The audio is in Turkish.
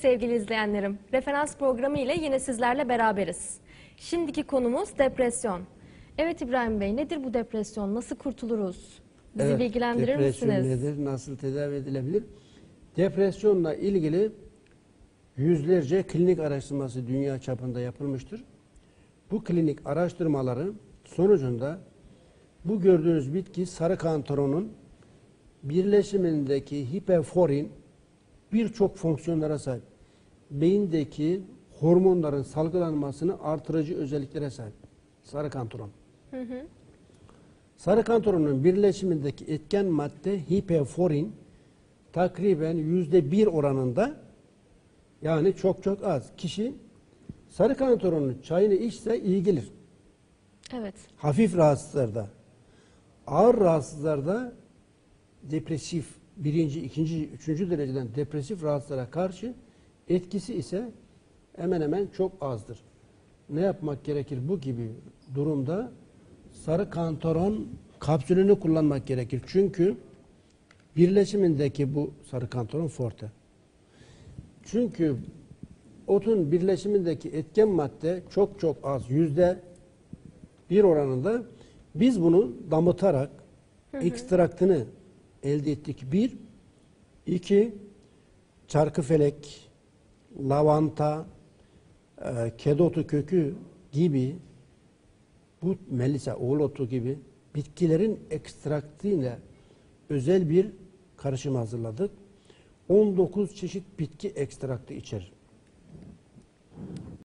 Sevgili izleyenlerim, referans programı ile yine sizlerle beraberiz. Şimdiki konumuz depresyon. Evet İbrahim Bey, nedir bu depresyon? Nasıl kurtuluruz? Bizi Evet, bilgilendirir depresyon misiniz? nedir? Nasıl tedavi edilebilir? Depresyonla ilgili yüzlerce klinik araştırması dünya çapında yapılmıştır. Bu klinik araştırmaları sonucunda bu gördüğünüz bitki sarı kantaronun birleşimindeki hiperforin birçok fonksiyonlara sahip. Beyindeki hormonların salgılanmasını artırıcı özelliklere sahip. Sarı kantaron. Sarı kantaronun birleşimindeki etken madde hiperforin takriben yüzde bir oranında yani çok çok az. Kişi sarı kantaronun çayını içse iyi gelir. Evet. Hafif rahatsızlarda. Ağır rahatsızlarda depresif birinci, ikinci, üçüncü dereceden depresif rahatsızlara karşı etkisi ise hemen hemen çok azdır. Ne yapmak gerekir bu gibi durumda? Sarı kantaron kapsülünü kullanmak gerekir. Çünkü birleşimindeki bu sarı kantaron forte. Çünkü otun birleşimindeki etken madde çok çok az. Yüzde bir oranında biz bunu damıtarak ekstraktını elde ettik. Bir, iki, çarkıfelek, lavanta, e, kedotu kökü gibi bu melisa, oğul otu gibi bitkilerin ekstraktıyla özel bir karışım hazırladık. 19 çeşit bitki ekstraktı içerir.